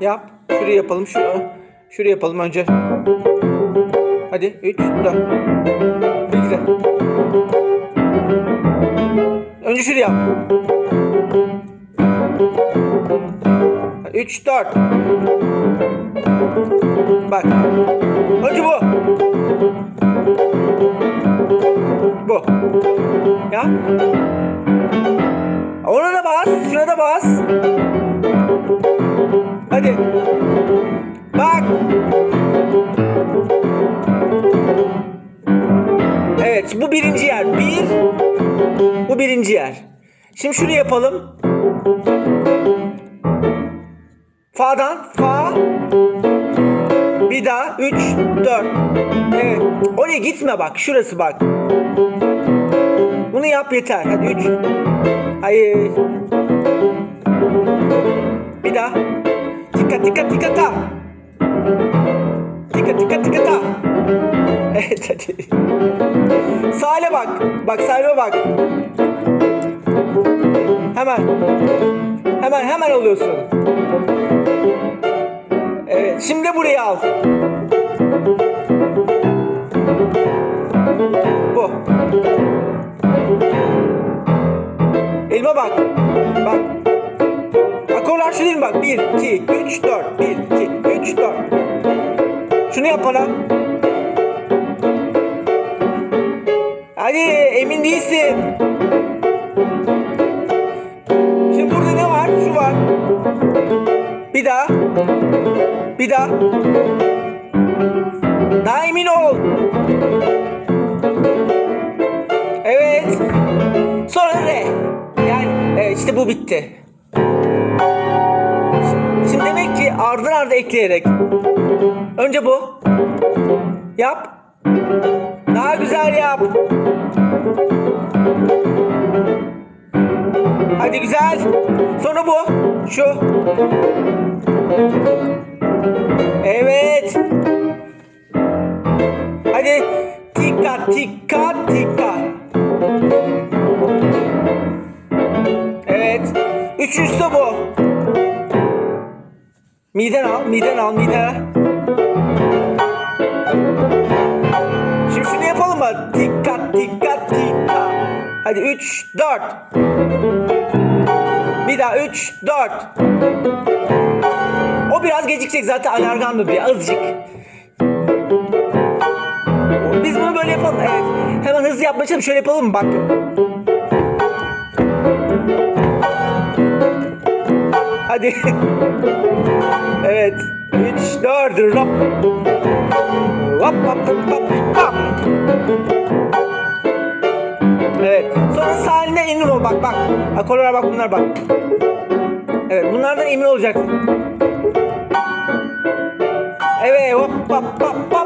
Yap. Şurayı yapalım. Şu, şurayı yapalım önce. Hadi 3 4. Bir güzel. Önce şurayı yap. 3 4. Bak. Önce bu. Bu. Ya. Ona da bas. Şuna bas. Evet bu birinci yer. Bir. Bu birinci yer. Şimdi şunu yapalım. Fa'dan fa. Bir daha. Üç, dört. Evet. Oraya gitme bak. Şurası bak. Bunu yap yeter. Hadi üç. Hayır. Bir daha. Dikkat dikkat dikkat. Dikkat dikkat dikkat. Evet hadi. Sahile bak. Bak sahile bak. Hemen. Hemen hemen alıyorsun. Evet şimdi burayı al. Bu. Elma bak. Bak. Akorlar şu değil mi bak? 1, 2, 3, 4. 1, 2, 3, 4. Şunu yap bana. Hadi emin değilsin. Şimdi burada ne var? Şu var. Bir daha. Bir daha. Daha emin ol. Evet. Sonra re. Yani işte bu bitti. Şimdi demek ki ardı ardı ekleyerek. Önce bu. Yap. Daha güzel güzel. Sonra bu. Şu. Evet. Hadi. Tika tika tika. Evet. Üçüncüsü bu. Miden al, miden al, miden al. Şimdi şunu yapalım mı? Dikkat, dikkat, dikkat. Hadi 3, 4. Bir daha 3, 4. O biraz gecikecek zaten alargandı bir azıcık. Biz bunu böyle yapalım. Evet. Hemen hızlı yapmaya çalışalım. Şöyle yapalım mı? Bak. Hadi. evet. 3, 4, hop. Hop hop hop hop hop. Evet. Sonra sahiline emin ol. Bak bak. Akorlara bak bunlar bak. Evet. Bunlardan emin olacaksın. Evet. Hop hop hop hop.